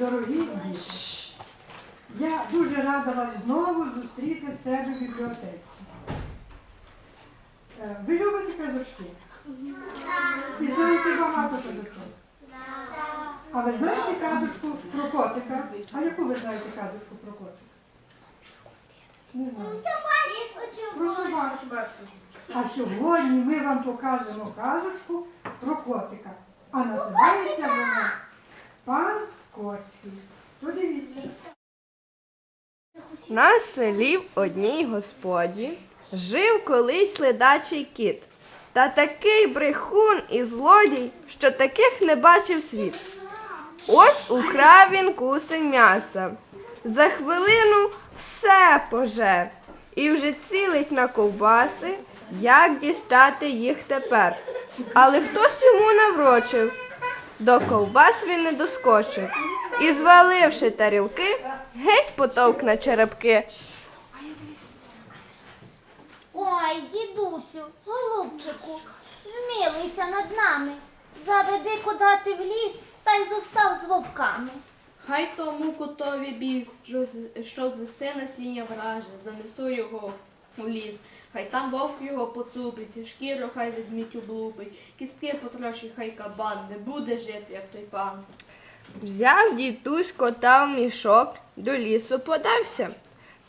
дорогі діти! Я дуже рада вас знову зустріти в себе в бібліотеці. Е, Ви любите казочки? І знаєте багато казочок. А ви знаєте казочку про котика? А яку ви знаєте казочку про котика? Не знаю. Про собачку. А сьогодні ми вам покажемо казочку про котика. А називається вона Пан Подивіться. На селі в одній господі жив колись ледачий кіт. Та такий брехун і злодій, що таких не бачив світ. Ось украв він кусень м'яса. За хвилину все пожер. І вже цілить на ковбаси, як дістати їх тепер. Але хтось йому наврочив. До ковбас він не доскочив. І, зваливши тарілки, геть потовк на черепки. Ой, дідусю, голубчику, змілуйся над нами. Заведи куди в ліс та й зостав з вовками. Хай тому котові біс, що з- що звести насіння враже, занесу його у ліс. Хай там вовк його поцупить, шкіру хай ведмідь облупить, кістки потрошить, хай кабан не буде жити, як той пан. Взяв дідусь кота в мішок, до лісу подався.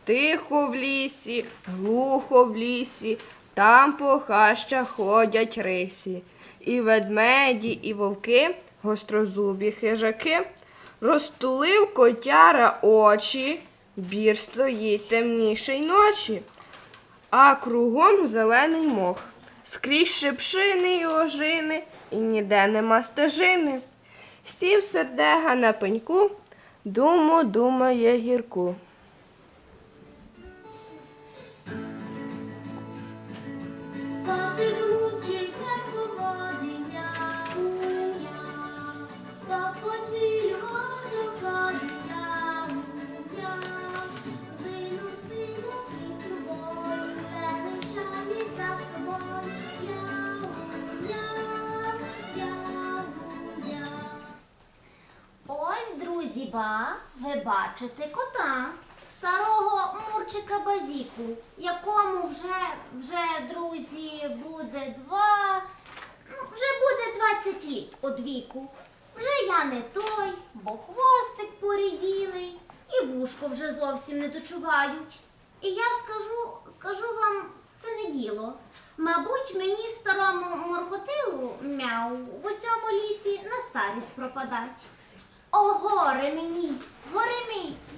Тихо в лісі, глухо в лісі, там по хащах ходять рисі. І ведмеді, і вовки, гострозубі хижаки. Розтулив котяра очі, бір стоїть темніший ночі. А кругом зелений мох, скрізь шипшини й ожини, і ніде нема стежини. Сів сердега на пеньку, думу думає гірку. Коти ба, ви бачите кота, старого Мурчика Базіку, якому вже, вже, друзі, буде два, ну, вже буде 20 літ од віку. Вже я не той, бо хвостик поріділий, і вушко вже зовсім не дочувають. І я скажу, скажу вам, це не діло. Мабуть, мені старому моркотилу мяу в цьому лісі на старість пропадать. О, горе мені, горемійці,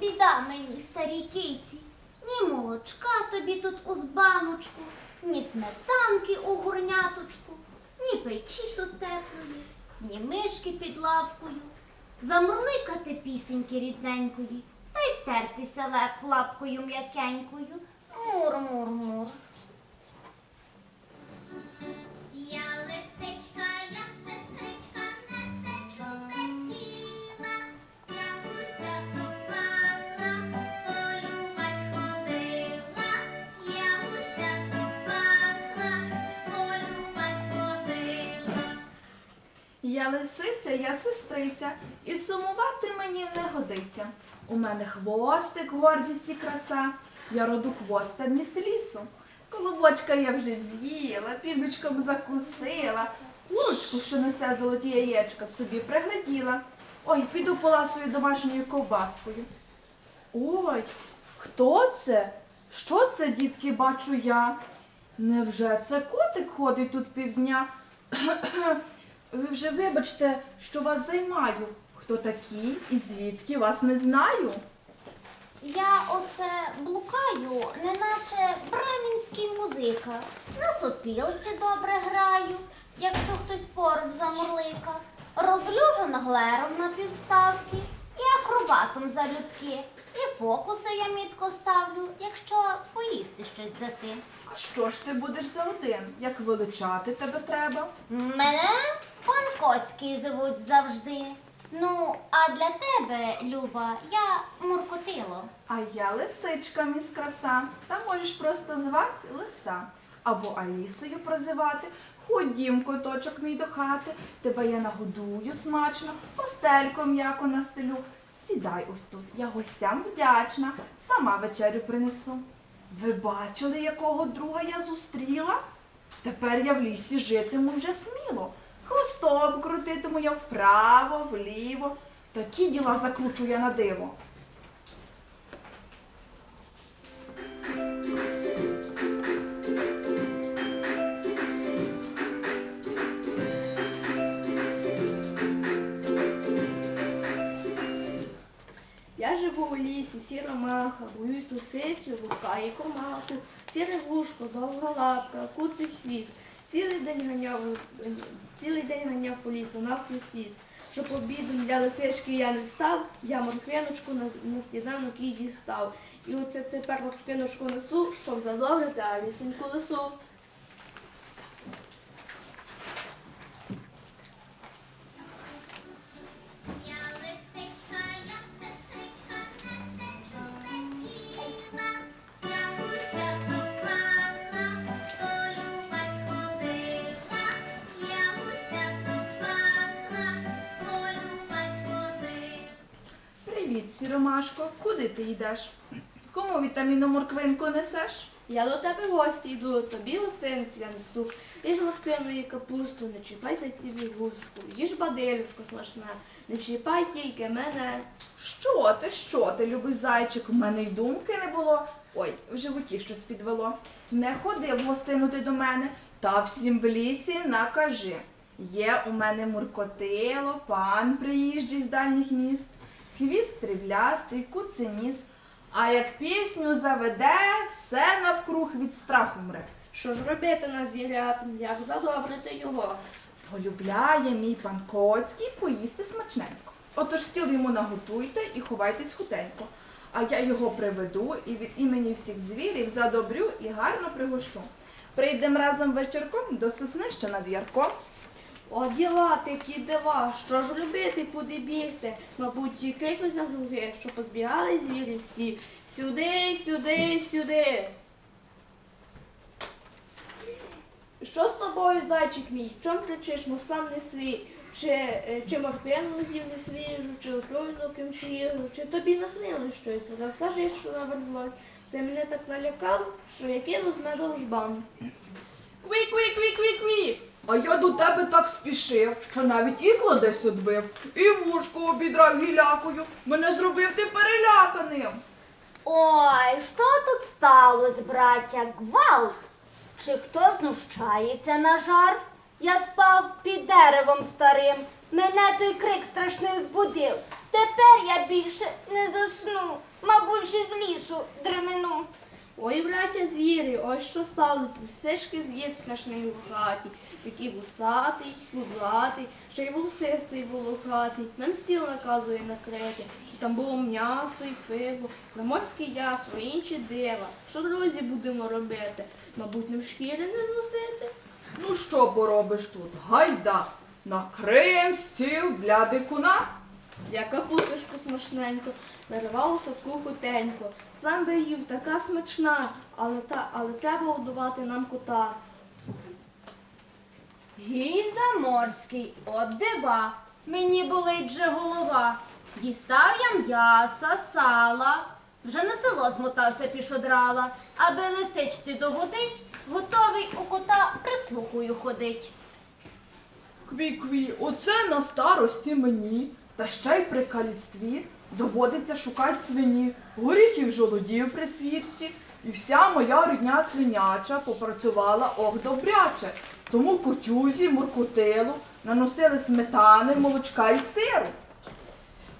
біда мені, старій киці. Ні молочка тобі тут у збаночку, ні сметанки у гурняточку, ні печі тут теплої, ні мишки під лавкою. Замурликати пісеньки рідненької, та й втертися лапкою м'якенькою. Мур-мур-мур. Я лисиця, я сестриця, і сумувати мені не годиться. У мене хвостик, гордість і краса, я роду хвоста міс лісу. Колобочка я вже з'їла, піночком закусила, курочку, що несе золоті яєчка, собі пригляділа. Ой, піду поласую домашньою ковбаскою. Ой, хто це? Що це, дітки, бачу я? Невже це котик ходить тут півдня? Ви вже вибачте, що вас займаю. Хто такі і звідки вас не знаю? Я оце блукаю, неначе бремінський музика. На сопілці добре граю, якщо хтось поруч замурлика. Роблю жонглером на півставки і акробатом залюбки. І фокуси я мітко ставлю, якщо поїсти щось даси. А що ж ти будеш за один? Як величати тебе треба? Мене пан Коцький звуть завжди. Ну, а для тебе, Люба, я муркотило. А я лисичка, міс краса. Та можеш просто звати лиса. Або Алісою прозивати. Ходім, коточок мій до хати, тебе я нагодую смачно, постелько м'яко настелю. Сідай ось тут, я гостям вдячна, сама вечерю принесу. Ви бачили, якого друга я зустріла? Тепер я в лісі житиму вже сміло. Хвостом крутитиму я вправо, вліво. Такі діла закручу я на диво. Живу у лісі, сіра маха, боюсь лисицю, вовка і комаху, сіре вушко, довга лапка, куций хвіст. Цілий день ганяв, цілий день ганяв по лісу, навхлесіст. Щоб обідом для лисички я не став, я морквиночку на, на сніданок їй дістав. І оце тепер морквиночку несу, щоб задовгати, а лісеньку лису. Привіт, сіромашко, куди ти йдеш? Кому вітаміну морквинку несеш? Я до тебе в гості йду, тобі гостинці я несу. Їж морквину і капусту, не чіпайся цілі гуску. Їж бадилючко смачне, не чіпай тільки мене. Що ти, що ти, любий зайчик, у мене й думки не було. Ой, в животі щось підвело. Не ходи в гостину ти до мене, та всім в лісі накажи. Є у мене муркотило, пан приїжджий з дальніх міст, хвіст стріблястий, куценіс. А як пісню заведе, все навкруг від страху мре. Що ж робити на звірятам, як задобрити його? Полюбляє мій пан Коцький поїсти смачненько. Отож стіл йому наготуйте і ховайтесь хутенько. А я його приведу і від імені всіх звірів задобрю і гарно пригощу. Прийдем разом вечірком до сосни, що над ярком. О, діла такі дива, що ж робити, куди бігти? Мабуть, ті крикнуть на друге, що позбігали звірі всі. Сюди, сюди, сюди. Що з тобою, зайчик мій? Чом кричиш, мов сам не свій? Чи, е, чи морквину з'їв не свіжу, чи отруйну ким свіжу, чи тобі наснилось щось? Розкажи, що наверзлось. Ти мене так налякав, що я кинув з медом в жбан. Кві, А я до тебе так спішив, що навіть ікло десь одбив, і вушко обідрав гілякою. Мене зробив ти переляканим. Ой, що тут сталося, браття? Гвалт? Чи хто знущається на жарт? Я спав під деревом старим. Мене той крик страшний збудив. Тепер я більше не засну. Мабуть, з лісу дремену. Ой, браття звірі, ось що сталося. Лисички звір страшний у хаті. Такий вусатий, кудлатий, ще й волосистий волохатий. Нам стіл наказує накрити. Там було м'ясо і пиво, лимонське ясо, інші дива. Що друзі будемо робити? Мабуть, нам шкіри не зносити? Ну що поробиш тут? Гайда! Накриєм стіл для дикуна. Я капусточку смачненько, виривала в садку хутенько. Сам би їв така смачна, але, та, але треба годувати нам кота. Гій заморський, от дива, мені болить же голова. Дістав я м'яса, сала, вже на село змотався пішодрала, аби лисичці догодить, готовий у кота прислухою ходить. Кві-кві, оце на старості мені, та ще й при каліцтві доводиться шукати свині, горіхів жолодів при свірці, і вся моя рідня свиняча попрацювала ох добряче. Тому котюзі, муркотилу наносили сметани, молочка і сиру.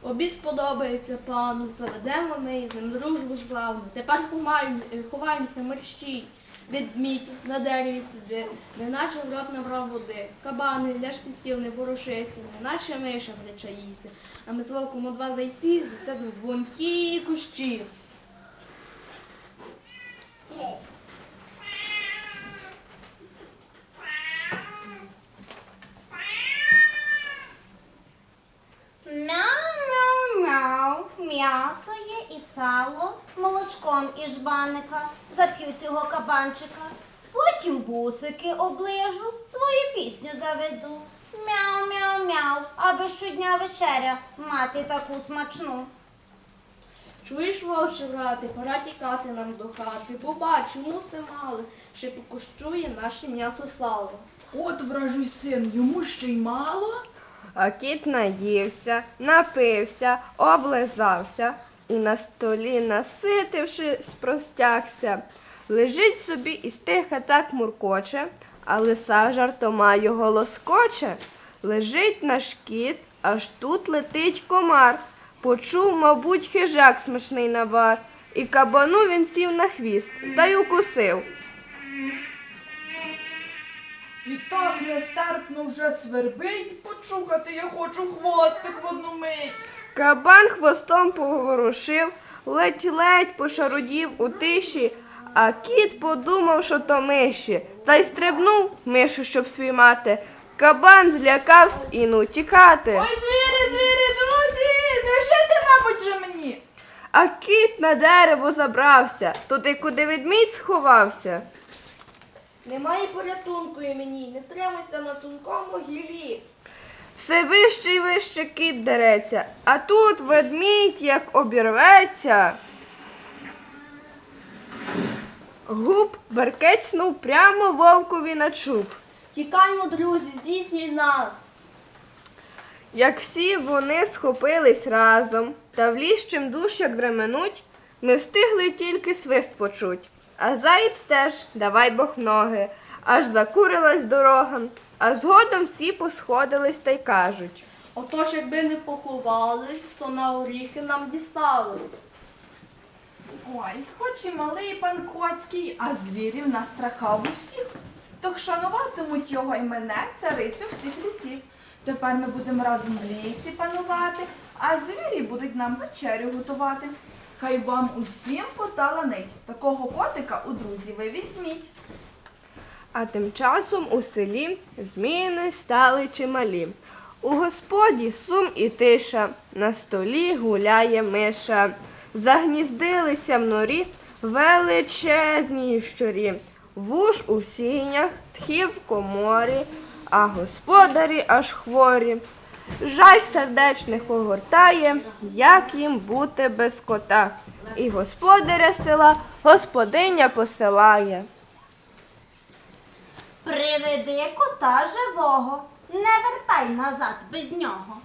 Обід сподобається пану, заведемо ми із ним дружбу славну. Тепер ховаємо, ховаємося мерщій. Ведмідь на дереві сиди, неначе в рот набрав води. Кабани, ляж під стіл не ворушися, неначе миша причаїся. А ми з вовком у два зайці засядемо в вонкі кущі. Мяу-мяу-мяу, м'ясо є і сало, молочком із жбаника, зап'ю цього кабанчика. Потім бусики оближу, свою пісню заведу. Мяу, мяу, мяу, аби щодня вечеря мати таку смачну. Чуєш, вовче брати, пора тікати нам до хати. Побачу, муси мали, ще покуштує наше м'ясо сало. От вражий син, йому ще й мало. А кіт наївся, напився, облизався і на столі, наситившись, простягся. Лежить собі і стиха так муркоче, а лиса жартома його лоскоче. Лежить наш кіт, аж тут летить комар. Почув, мабуть, хижак смачний навар, і кабану він сів на хвіст та й укусив. І так нестерпно вже свербить, почухати я хочу хвостик в одну мить. Кабан хвостом поворушив, ледь-ледь пошарудів у тиші, а кіт подумав, що то миші, та й стрибнув мишу, щоб спіймати. Кабан злякався і ну тікати. Ой, звірі, звірі, друзі, не жити, мабуть, же мені. А кіт на дерево забрався, туди, куди ведмідь сховався. Немає порятунку і мені, не тримайся на тонкому гілі. Все вище й вище кіт дереться, а тут ведмідь як обірветься. Губ беркецнув прямо вовкові на чуб. Тікаймо, друзі, зісніть нас. Як всі вони схопились разом, та в ліс чим душ як дременуть, не встигли тільки свист почуть. А заєць теж, давай бог ноги, аж закурилась дорога, а згодом всі посходились та й кажуть. Отож, якби не поховались, то на оріхи нам дістали. Ой, хоч і малий пан Коцький, а звірів настрахав усіх. То шануватимуть його і мене, царицю всіх лісів. Тепер ми будемо разом в лісі панувати, а звірі будуть нам вечерю готувати. Хай вам усім поталанить. Такого котика у друзі ви візьміть. А тим часом у селі зміни стали чималі. У господі сум і тиша, на столі гуляє миша. Загніздилися в норі величезні щурі, вуж у сінях, тхів коморі, а господарі аж хворі. Жаль сердечних огортає, як їм бути без кота. І господаря села господиня посилає. Приведи кота живого, не вертай назад без нього.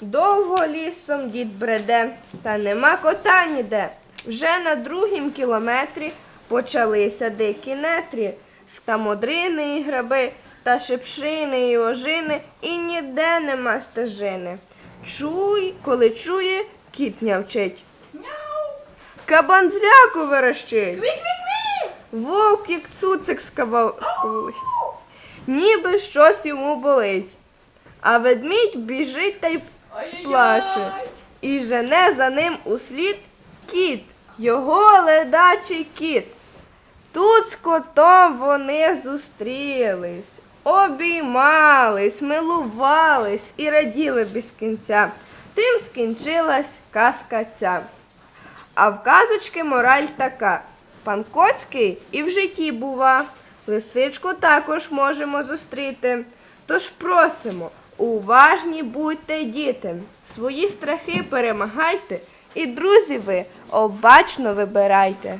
Довго лісом дід бреде, та нема кота ніде. Вже на другім кілометрі почалися дикі нетрі, скамодрини і граби, та шипшини і ожини, і ніде нема стежини. Чуй, коли чує, кіт нявчить. Кабан зляку верещить. Вовк як цуцик скавав. Ніби щось йому болить. А ведмідь біжить та й плаче. І жене за ним услід кіт, його ледачий кіт. Тут з котом вони зустрілись, обіймались, милувались і раділи без кінця. Тим скінчилась казка ця. А в казочки мораль така. Пан Коцький і в житті бува. Лисичку також можемо зустріти. Тож просимо, уважні будьте діти, свої страхи перемагайте, і друзів ви обачно вибирайте.